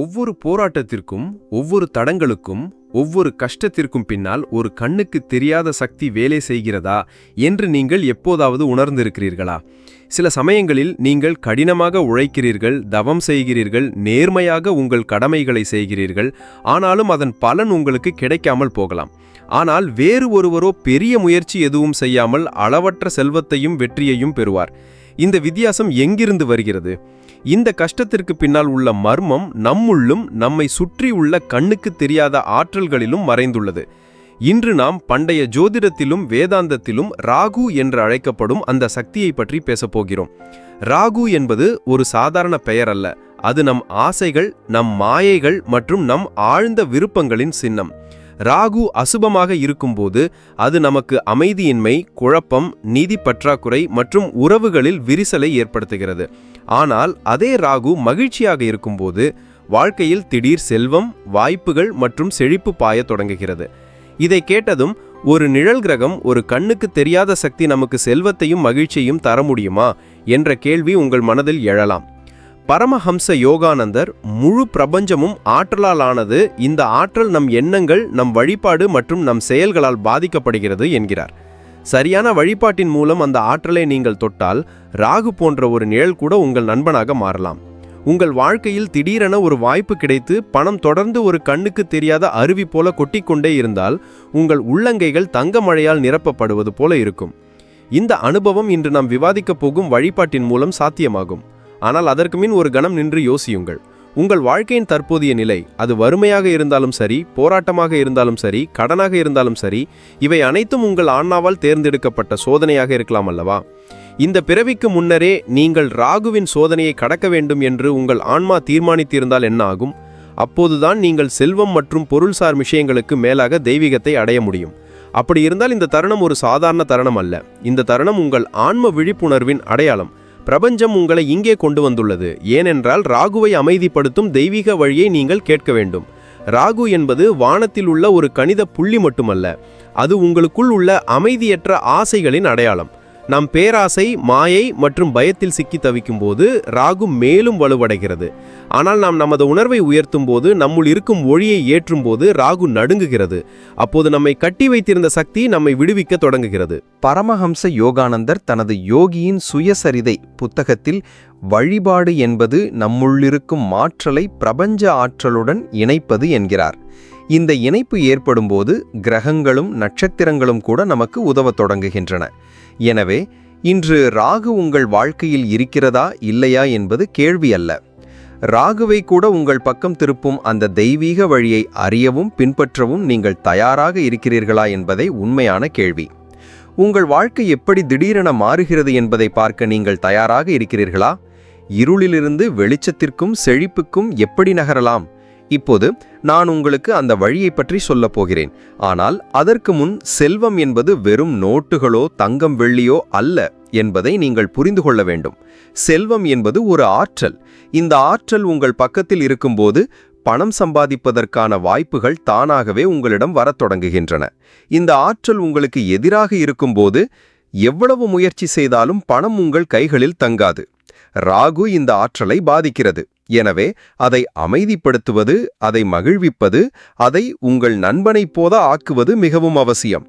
ஒவ்வொரு போராட்டத்திற்கும் ஒவ்வொரு தடங்களுக்கும் ஒவ்வொரு கஷ்டத்திற்கும் பின்னால் ஒரு கண்ணுக்கு தெரியாத சக்தி வேலை செய்கிறதா என்று நீங்கள் எப்போதாவது உணர்ந்திருக்கிறீர்களா? சில சமயங்களில் நீங்கள் கடினமாக உழைக்கிறீர்கள் தவம் செய்கிறீர்கள் நேர்மையாக உங்கள் கடமைகளை செய்கிறீர்கள் ஆனாலும் அதன் பலன் உங்களுக்கு கிடைக்காமல் போகலாம். ஆனால் வேறு ஒருவரோ பெரிய முயற்சி எதுவும் செய்யாமல் அளவற்ற செல்வத்தையும் வெற்றியையும் பெறுவார். இந்த வித்தியாசம் எங்கிருந்து வருகிறது? இந்த கஷ்டத்திற்கு பின்னால் உள்ள மர்மம் நம்முள்ளும் நம்மை சுற்றி உள்ள கண்ணுக்கு தெரியாத ஆற்றல்களிலும் மறைந்துள்ளது. இன்று நாம் பண்டைய ஜோதிடத்திலும் வேதாந்தத்திலும் ராகு என்று அழைக்கப்படும் அந்த சக்தியை பற்றி பேசப்போகிறோம் ராகு என்பது ஒரு சாதாரண பெயர் அல்ல. அது நம் ஆசைகள் நம் மாயைகள் மற்றும் நம் ஆழ்ந்த விருப்பங்களின் சின்னம். ராகு அசுபமாக இருக்கும்போது அது நமக்கு அமைதியின்மை குழப்பம் நிதி பற்றாக்குறை மற்றும் உறவுகளில் விரிசலை ஏற்படுத்துகிறது. ஆனால் அதே ராகு மகிழ்ச்சியாக இருக்கும்போது வாழ்க்கையில் திடீர் செல்வம் வாய்ப்புகள் மற்றும் செழிப்பு பாய தொடங்குகிறது. இதை கேட்டதும் ஒரு நிழல் கிரகம் ஒரு கண்ணுக்கு தெரியாத சக்தி நமக்கு செல்வத்தையும் மகிழ்ச்சியையும் தர முடியுமா? என்ற கேள்வி உங்கள் மனதில் எழலாம். பரமஹம்ச யோகானந்தர் முழு பிரபஞ்சமும் ஆற்றலால் ஆனது இந்த ஆற்றல் நம் எண்ணங்கள் நம் வழிபாடு மற்றும் நம் செயல்களால் பாதிக்கப்படுகிறது என்கிறார். சரியான வழிபாட்டின் மூலம் அந்த ஆற்றலை நீங்கள் தொட்டால் ராகு போன்ற ஒரு நிழல் கூட உங்கள் நண்பனாக மாறலாம். உங்கள் வாழ்க்கையில் திடீரென ஒரு வாய்ப்பு கிடைத்து பணம் தொடர்ந்து ஒரு கண்ணுக்கு தெரியாத அருவி போல கொட்டிக்கொண்டே இருந்தால் உங்கள் உள்ளங்கைகள் தங்க மழையால் நிரப்பப்படுவது போல இருக்கும். இந்த அனுபவம் இன்று நாம் விவாதிக்கப் போகும் வழிபாட்டின் மூலம் சாத்தியமாகும். ஆனால் அதற்கு மின் ஒரு கணம் நின்று யோசியுங்கள். உங்கள் வாழ்க்கையின் தற்போதைய நிலை அது வறுமையாக இருந்தாலும் சரி போராட்டமாக இருந்தாலும் சரி கடனாக இருந்தாலும் சரி இவை அனைத்தும் உங்கள் ஆன்மாவால் தேர்ந்தெடுக்கப்பட்ட சோதனையாக இருக்கலாம் அல்லவா? இந்த பிறவிக்கு முன்னரே நீங்கள் ராகுவின் சோதனையை கடக்க வேண்டும் என்று உங்கள் ஆன்மா தீர்மானித்திருந்தால் என்ன ஆகும்? அப்போதுதான் நீங்கள் செல்வம் மற்றும் பொருள்சார் விஷயங்களுக்கு மேலாக தெய்வீகத்தை அடைய முடியும். அப்படி இருந்தால் இந்த தருணம் ஒரு சாதாரண தருணம் அல்ல. இந்த தருணம் உங்கள் ஆன்ம விழிப்புணர்வின் அடையாளம். பிரபஞ்சம் உங்களை இங்கே கொண்டு வந்துள்ளது. ஏனென்றால் ராகுவை அமைதிப்படுத்தும் தெய்வீக வழியை நீங்கள் கேட்க வேண்டும். ராகு என்பது வானத்தில் உள்ள ஒரு கணித புள்ளி மட்டுமல்ல அது உங்களுக்குள் உள்ள அமைதியற்ற ஆசைகளின் அடையாளம். நம் பேராசை மாயை மற்றும் பயத்தில் சிக்கி தவிக்கும் போது ராகு மேலும் வலுவடைகிறது. ஆனால் நாம் நமது உணர்வை உயர்த்தும் போது நம்முள் இருக்கும் ஒளியை ஏற்றும் போது ராகு நடுங்குகிறது. அப்போது நம்மை கட்டி வைத்திருந்த சக்தி நம்மை விடுவிக்க தொடங்குகிறது. பரமஹம்ச யோகானந்தர் தனது யோகியின் சுயசரிதை புத்தகத்தில் வழிபாடு என்பது நம்முள்ளிருக்கும் மாற்றலை பிரபஞ்ச ஆற்றலுடன் இணைப்பது என்கிறார். இந்த இணைப்பு ஏற்படும்போது கிரகங்களும் நட்சத்திரங்களும் கூட நமக்கு உதவத் தொடங்குகின்றன. எனவே இன்று ராகு உங்கள் வாழ்க்கையில் இருக்கிறதா இல்லையா என்பது கேள்வி அல்ல. ராகுவை கூட உங்கள் பக்கம் திருப்பும் அந்த தெய்வீக வழியை அறியவும் பின்பற்றவும் நீங்கள் தயாராக இருக்கிறீர்களா என்பதே உண்மையான கேள்வி. உங்கள் வாழ்க்கை எப்படி திடீரென மாறுகிறது என்பதை பார்க்க நீங்கள் தயாராக இருக்கிறீர்களா? இருளிலிருந்து வெளிச்சத்திற்கும் செழிப்புக்கும் எப்படி நகரலாம்? இப்போது நான் உங்களுக்கு அந்த வழியை பற்றி சொல்லப் போகிறேன். ஆனால் அதற்கு முன் செல்வம் என்பது வெறும் நோட்டுகளோ தங்கம் வெள்ளியோ அல்ல என்பதை நீங்கள் புரிந்து கொள்ள வேண்டும். செல்வம் என்பது ஒரு ஆற்றல். இந்த ஆற்றல் உங்கள் பக்கத்தில் இருக்கும்போது பணம் சம்பாதிப்பதற்கான வாய்ப்புகள் தானாகவே உங்களிடம் வரத் தொடங்குகின்றன. இந்த ஆற்றல் உங்களுக்கு எதிராக இருக்கும்போது எவ்வளவு முயற்சி செய்தாலும் பணம் உங்கள் கைகளில் தங்காது. ராகு இந்த ஆற்றலை பாதிக்கிறது. எனவே அதை அமைதிப்படுத்துவது அதை மகிழ்விப்பது அதை உங்கள் நண்பனைப் போத ஆக்குவது மிகவும் அவசியம்.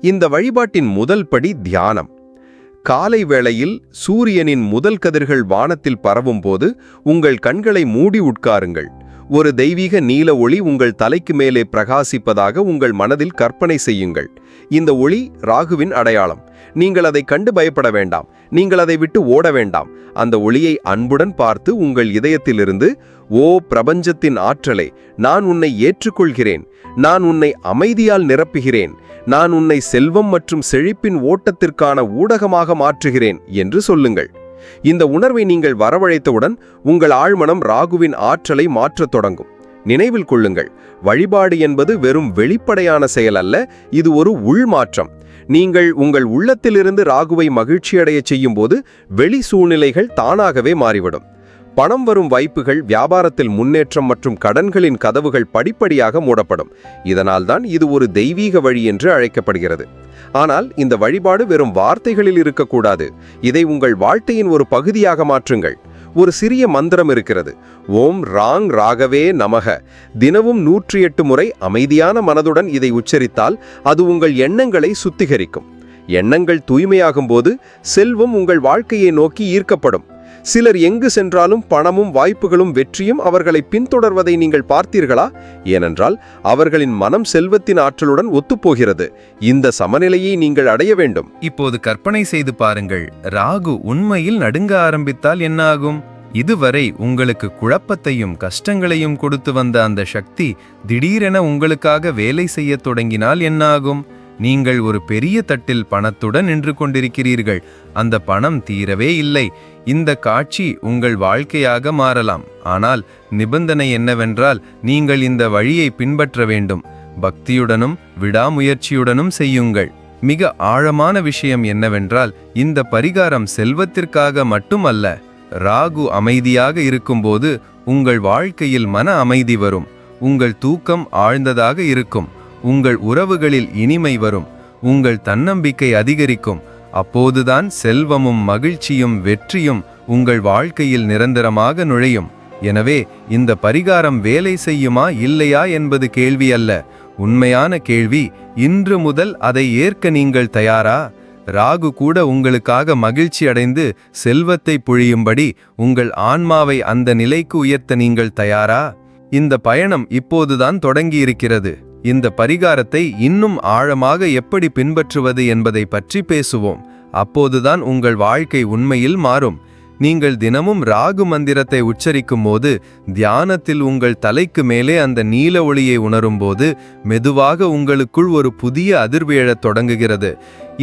இந்த வழிபாட்டின் முதல் படி தியானம். காலை வேளையில் சூரியனின் முதல் கதிர்கள் வானத்தில் பரவும்போது உங்கள் கண்களை மூடி உட்காருங்கள். ஒரு தெய்வீக நீல ஒளி உங்கள் தலைக்கு மேலே பிரகாசிப்பதாக உங்கள் மனதில் கற்பனை செய்யுங்கள். இந்த ஒளி ராகுவின் அடையாளம். நீங்கள் அதை கண்டு பயப்பட வேண்டாம். நீங்கள் அதை விட்டு ஓட வேண்டாம். அந்த ஒளியை அன்புடன் பார்த்து உங்கள் இதயத்திலிருந்து ஓ பிரபஞ்சத்தின் ஆற்றலை நான் உன்னை ஏற்றுக்கொள்கிறேன். நான் உன்னை அமைதியால் நிரப்புகிறேன். நான் உன்னை செல்வம் மற்றும் செழிப்பின் ஓட்டத்திற்கான ஊடகமாக மாற்றுகிறேன் என்று சொல்லுங்கள். இந்த உணர்வை நீங்கள் வரவழைத்தவுடன் உங்கள் ஆழ்மனம் ராகுவின் ஆற்றலை மாற்றத் தொடங்கும். நினைவில் கொள்ளுங்கள். வழிபாடு என்பது வெறும் வெளிப்படையான செயல் அல்ல இது ஒரு உள்மாற்றம். நீங்கள் உங்கள் உள்ளத்திலிருந்து ராகுவை மகிழ்ச்சியடைய செய்யும் போது வெளி சூழ்நிலைகள் தானாகவே மாறிவிடும். பணம் வரும் வாய்ப்புகள் வியாபாரத்தில் முன்னேற்றம் மற்றும் கடன்களின் கதவுகள் படிப்படியாக மூடப்படும். இதனால்தான் இது ஒரு தெய்வீக வழி என்று அழைக்கப்படுகிறது. ஆனால் இந்த வழிபாடு வெறும் வார்த்தைகளில் இருக்கக்கூடாது. இதை உங்கள் வாழ்க்கையின் ஒரு பகுதியாக மாற்றுங்கள். ஒரு சிறிய மந்திரம் இருக்கிறது. ஓம் ராங் ராகவே நமக. தினமும் நூற்றி எட்டு முறை அமைதியான மனதுடன் இதை உச்சரித்தால் அது உங்கள் எண்ணங்களை சுத்திகரிக்கும். எண்ணங்கள் தூய்மையாகும் போது செல்வம் உங்கள் வாழ்க்கையை நோக்கி ஈர்க்கப்படும். சிலர் எங்கு சென்றாலும் பணமும் வாய்ப்புகளும் வெற்றியும் அவர்களை பின்தொடர்வதை நீங்கள் பார்த்தீர்களா? ஏனென்றால் அவர்களின் மனம் செல்வத்தின் ஆற்றலுடன் ஒத்துப்போகிறது. இந்த சமநிலையை நீங்கள் அடைய வேண்டும். இப்போது கற்பனை செய்து பாருங்கள். ராகு உண்மையில் நடுங்க ஆரம்பித்தால் என்ன ஆகும் இதுவரை உங்களுக்கு குழப்பத்தையும் கஷ்டங்களையும் கொடுத்து வந்த அந்த சக்தி திடீரென உங்களுக்காக வேலை செய்யத் தொடங்கினால் என்னாகும்? நீங்கள் ஒரு பெரிய தட்டில் பணத்துடன் நின்று கொண்டிருக்கிறீர்கள். அந்த பணம் தீரவே இல்லை. இந்த காட்சி உங்கள் வாழ்க்கையாக மாறலாம். ஆனால் நிபந்தனை என்னவென்றால் நீங்கள் இந்த வழியை பின்பற்ற வேண்டும். பக்தியுடனும் விடாமுயற்சியுடனும் செய்யுங்கள். மிக ஆழமான விஷயம் என்னவென்றால் இந்த பரிகாரம் செல்வத்திற்காக மட்டுமல்ல ராகு அமைதியாக இருக்கும்போது உங்கள் வாழ்க்கையில் மன அமைதி வரும். உங்கள் தூக்கம் ஆழ்ந்ததாக இருக்கும். உங்கள் உறவுகளில் இனிமை வரும் உங்கள் தன்னம்பிக்கை அதிகரிக்கும். அப்போதுதான் செல்வமும் மகிழ்ச்சியும் வெற்றியும் உங்கள் வாழ்க்கையில் நிரந்தரமாக நுழையும். எனவே இந்த பரிகாரம் வேலை செய்யுமா இல்லையா என்பது கேள்வி அல்ல. உண்மையான கேள்வி இன்று முதல் அதை ஏற்க நீங்கள் தயாரா? ராகு கூட உங்களுக்காக மகிழ்ச்சி அடைந்து செல்வத்தை பொழியும்படி உங்கள் ஆன்மாவை அந்த நிலைக்கு உயர்த்த நீங்கள் தயாரா? இந்த பயணம் இப்போதுதான் தொடங்கியிருக்கிறது. இந்த பரிகாரத்தை இன்னும் ஆழமாக எப்படி பின்பற்றுவது என்பதை பற்றி பேசுவோம். அப்போதுதான் உங்கள் வாழ்க்கை உண்மையில் மாறும். நீங்கள் தினமும் ராகு மந்திரத்தை உச்சரிக்கும் போது தியானத்தில் உங்கள் தலைக்கு மேலே அந்த நீல ஒளியை உணரும்போது மெதுவாக உங்களுக்குள் ஒரு புதிய அதிர்வு எழத் தொடங்குகிறது.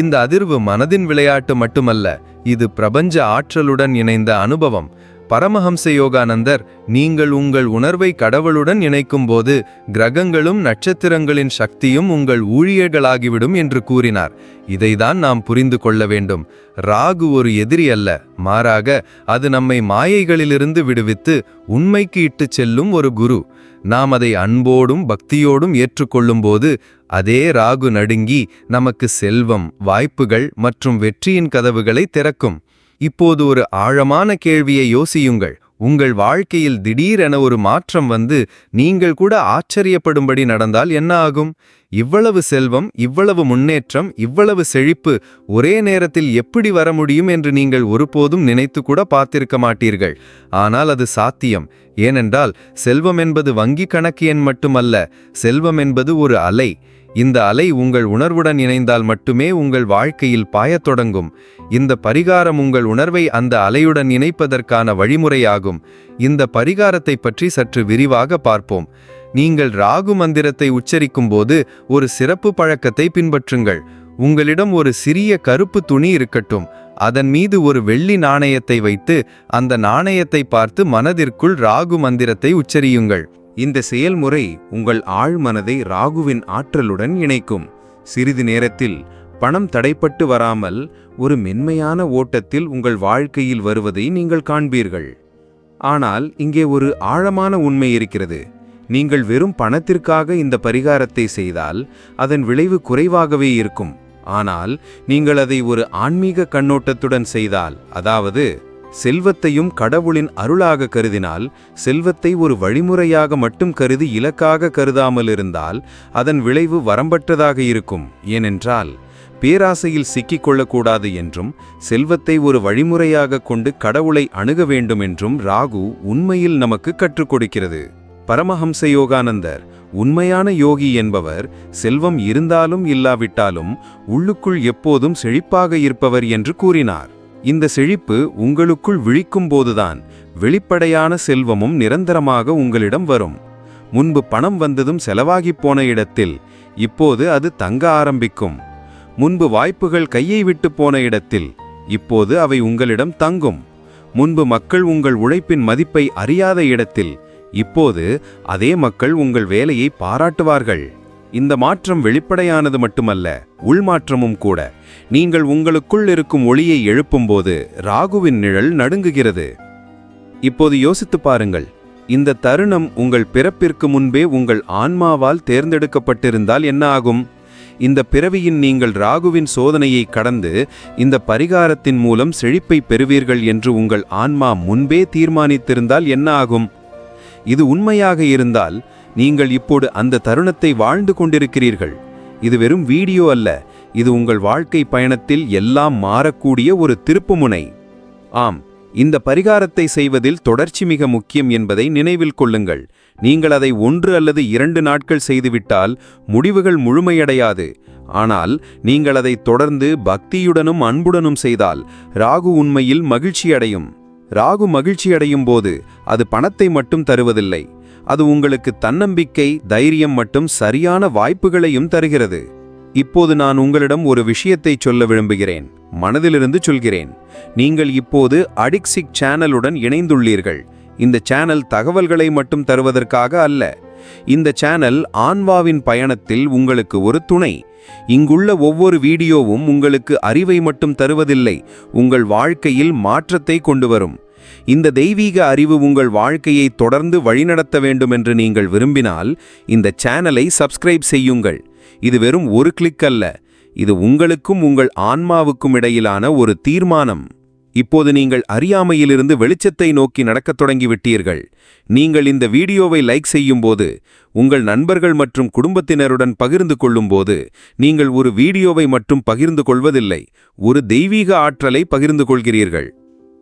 இந்த அதிர்வு மனதின் விளையாட்டு மட்டுமல்ல இது பிரபஞ்ச ஆற்றலுடன் இணைந்த அனுபவம். பரமஹம்ச யோகானந்தர் நீங்கள் உங்கள் உணர்வை கடவுளுடன் இணைக்கும்போது கிரகங்களும் நட்சத்திரங்களின் சக்தியும் உங்கள் ஊழியர்களாகிவிடும் என்று கூறினார். இதைதான் நாம் புரிந்து கொள்ள வேண்டும். ராகு ஒரு எதிரி அல்ல. மாறாக அது நம்மை மாயைகளிலிருந்து விடுவித்து உண்மைக்கு இட்டுச் செல்லும் ஒரு குரு. நாம் அதை அன்போடும் பக்தியோடும் ஏற்றுக்கொள்ளும்போது அதே ராகு நடுங்கி நமக்கு செல்வம் வாய்ப்புகள் மற்றும் வெற்றியின் கதவுகளை திறக்கும். இப்போது ஒரு ஆழமான கேள்வியை யோசியுங்கள். உங்கள் வாழ்க்கையில் திடீரென ஒரு மாற்றம் வந்து நீங்கள் கூட ஆச்சரியப்படும்படி நடந்தால் என்ன ஆகும்? இவ்வளவு செல்வம் இவ்வளவு முன்னேற்றம் இவ்வளவு செழிப்பு ஒரே நேரத்தில் எப்படி வர முடியும் என்று நீங்கள் ஒருபோதும் நினைத்து கூட பார்த்திருக்க மாட்டீர்கள். ஆனால் அது சாத்தியம். ஏனென்றால் செல்வம் என்பது வங்கி கணக்கு எண் மட்டுமல்ல செல்வம் என்பது ஒரு அலை. இந்த அலை உங்கள் உணர்வுடன் இணைந்தால் மட்டுமே உங்கள் வாழ்க்கையில் பாயத் தொடங்கும். இந்த பரிகாரம் உங்கள் உணர்வை அந்த அலையுடன் இணைப்பதற்கான வழிமுறையாகும். இந்த பரிகாரத்தை பற்றி சற்று விரிவாக பார்ப்போம். நீங்கள் ராகு மந்திரத்தை உச்சரிக்கும்போது ஒரு சிறப்பு பழக்கத்தை பின்பற்றுங்கள். உங்களிடம் ஒரு சிறிய கருப்பு துணி இருக்கட்டும். அதன் மீது ஒரு வெள்ளி நாணயத்தை வைத்து அந்த நாணயத்தை பார்த்து மனதிற்குள் ராகு மந்திரத்தை உச்சரியுங்கள். இந்த செயல்முறை உங்கள் ஆழ்மனதை ராகுவின் ஆற்றலுடன் இணைக்கும். சிறிது நேரத்தில் பணம் தடைப்பட்டு வராமல் ஒரு மென்மையான ஓட்டத்தில் உங்கள் வாழ்க்கையில் வருவதை நீங்கள் காண்பீர்கள். ஆனால் இங்கே ஒரு ஆழமான உண்மை இருக்கிறது. நீங்கள் வெறும் பணத்திற்காக இந்த பரிகாரத்தை செய்தால் அதன் விளைவு குறைவாகவே இருக்கும். ஆனால் நீங்கள் அதை ஒரு ஆன்மீக கண்ணோட்டத்துடன் செய்தால் அதாவது செல்வத்தையும் கடவுளின் அருளாக கருதினால் செல்வத்தை ஒரு வழிமுறையாக மட்டும் கருதி இலக்காக கருதாமல் இருந்தால் அதன் விளைவு வரம்பற்றதாக இருக்கும். ஏனென்றால் பேராசையில் சிக்கிக் கொள்ளக்கூடாது என்றும் செல்வத்தை ஒரு வழிமுறையாக கொண்டு கடவுளை அணுக வேண்டும் என்றும் ராகு உண்மையில் நமக்கு கற்றுக் கொடுக்கிறது. பரமஹம்ச யோகானந்தர் உண்மையான யோகி என்பவர் செல்வம் இருந்தாலும் இல்லாவிட்டாலும் உள்ளுக்குள் எப்போதும் செழிப்பாக இருப்பவர் என்று கூறினார். இந்த செழிப்பு உங்களுக்குள் விழிக்கும் போதுதான் வெளிப்படையான செல்வமும் நிரந்தரமாக உங்களிடம் வரும். முன்பு பணம் வந்ததும் செலவாகிப் போன இடத்தில் இப்போது அது தங்க ஆரம்பிக்கும். முன்பு வாய்ப்புகள் கையை விட்டு போன இடத்தில் இப்போது அவை உங்களிடம் தங்கும். முன்பு மக்கள் உங்கள் உழைப்பின் மதிப்பை அறியாத இடத்தில் இப்போது அதே மக்கள் உங்கள் வேலையை பாராட்டுவார்கள். இந்த மாற்றம் வெளிப்படையானது மட்டுமல்ல உள்மாற்றமும் கூட. நீங்கள் உங்களுக்குள் இருக்கும் ஒளியை எழுப்பும்போது ராகுவின் நிழல் நடுங்குகிறது. இப்போது யோசித்துப் பாருங்கள். இந்த தருணம் உங்கள் பிறப்பிற்கு முன்பே உங்கள் ஆன்மாவால் தேர்ந்தெடுக்கப்பட்டிருந்தால் என்ன ஆகும்? இந்த பிறவியின் நீங்கள் ராகுவின் சோதனையை கடந்து இந்த பரிகாரத்தின் மூலம் செழிப்பை பெறுவீர்கள் என்று உங்கள் ஆன்மா முன்பே தீர்மானித்திருந்தால் என்ன ஆகும்? இது உண்மையாக இருந்தால் நீங்கள் இப்போது அந்த தருணத்தை வாழ்ந்து கொண்டிருக்கிறீர்கள். இது வெறும் வீடியோ அல்ல. இது உங்கள் வாழ்க்கை பயணத்தில் எல்லாம் மாறக்கூடிய ஒரு திருப்புமுனை. ஆம் இந்த பரிகாரத்தை செய்வதில் தொடர்ச்சி மிக முக்கியம் என்பதை நினைவில் கொள்ளுங்கள். நீங்கள் அதை ஒன்று அல்லது இரண்டு நாட்கள் செய்துவிட்டால் முடிவுகள் முழுமையடையாது. ஆனால் நீங்கள் அதை தொடர்ந்து பக்தியுடனும் அன்புடனும் செய்தால் ராகு உண்மையில் மகிழ்ச்சியடையும். ராகு மகிழ்ச்சியடையும் போது அது பணத்தை மட்டும் தருவதில்லை. அது உங்களுக்கு தன்னம்பிக்கை தைரியம் மற்றும் சரியான வாய்ப்புகளையும் தருகிறது. இப்போது நான் உங்களிடம் ஒரு விஷயத்தை சொல்ல விரும்புகிறேன். மனதிலிருந்து சொல்கிறேன். நீங்கள் இப்போது அடிக்சிக் சேனலுடன் இணைந்துள்ளீர்கள். இந்த சேனல் தகவல்களை மட்டும் தருவதற்காக அல்ல. இந்த சேனல் ஆன்வாவின் பயணத்தில் உங்களுக்கு ஒரு துணை. இங்குள்ள ஒவ்வொரு வீடியோவும் உங்களுக்கு அறிவை மட்டும் தருவதில்லை. உங்கள் வாழ்க்கையில் மாற்றத்தை கொண்டு வரும். இந்த தெய்வீக அறிவு உங்கள் வாழ்க்கையை தொடர்ந்து வழிநடத்த வேண்டும் என்று நீங்கள் விரும்பினால் இந்த சேனலை சப்ஸ்கிரைப் செய்யுங்கள். இது வெறும் ஒரு கிளிக் அல்ல. இது உங்களுக்கும் உங்கள் ஆன்மாவுக்கும் இடையிலான ஒரு தீர்மானம். இப்போது நீங்கள் அறியாமையிலிருந்து வெளிச்சத்தை நோக்கி நடக்கத் தொடங்கிவிட்டீர்கள். நீங்கள் இந்த வீடியோவை லைக் செய்யும்போது உங்கள் நண்பர்கள் மற்றும் குடும்பத்தினருடன் பகிர்ந்து கொள்ளும்போது நீங்கள் ஒரு வீடியோவை மட்டும் பகிர்ந்து கொள்வதில்லை ஒரு தெய்வீக ஆற்றலை பகிர்ந்து கொள்கிறீர்கள்.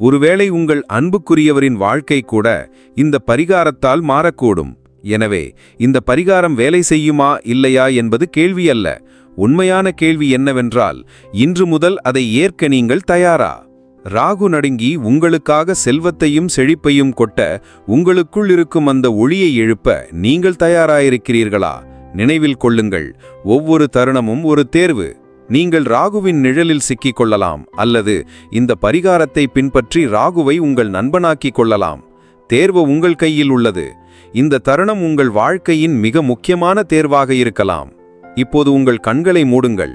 ஒருவேளை உங்கள் அன்புக்குரியவரின் வாழ்க்கை கூட இந்த பரிகாரத்தால் மாறக்கூடும். எனவே இந்த பரிகாரம் வேலை செய்யுமா இல்லையா என்பது கேள்வி அல்ல. உண்மையான கேள்வி என்னவென்றால் இன்று முதல் அதை ஏற்க நீங்கள் தயாரா? ராகு நடுங்கி உங்களுக்காக செல்வத்தையும் செழிப்பையும் கொட்ட உங்களுக்குள் இருக்கும் அந்த ஒளியை எழுப்ப நீங்கள் தயாராயிருக்கிறீர்களா? நினைவில் கொள்ளுங்கள். ஒவ்வொரு தருணமும் ஒரு தேர்வு. நீங்கள் ராகுவின் நிழலில் சிக்கிக் கொள்ளலாம் அல்லது இந்த பரிகாரத்தை பின்பற்றி ராகுவை உங்கள் நண்பனாக்கிக் கொள்ளலாம். தேர்வு உங்கள் கையில் உள்ளது. இந்த தருணம் உங்கள் வாழ்க்கையின் மிக முக்கியமான தேர்வாக இருக்கலாம். இப்போது உங்கள் கண்களை மூடுங்கள்.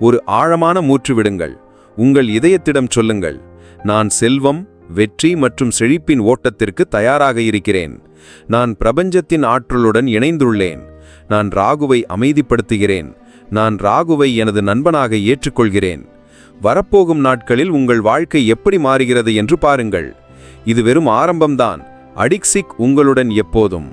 ஒரு ஆழமான மூச்சு விடுங்கள். உங்கள் இதயத்திடம் சொல்லுங்கள். நான் செல்வம் வெற்றி மற்றும் செழிப்பின் ஓட்டத்திற்கு தயாராக இருக்கிறேன். நான் பிரபஞ்சத்தின் ஆற்றலுடன் இணைந்துள்ளேன். நான் ராகுவை அமைதிப்படுத்துகிறேன். நான் ராகுவை எனது நண்பனாக ஏற்றுக்கொள்கிறேன். வரப்போகும் நாட்களில் உங்கள் வாழ்க்கை எப்படி மாறுகிறது என்று பாருங்கள். இது வெறும் ஆரம்பம்தான். அடிக்சிக் உங்களுடன் எப்போதும்.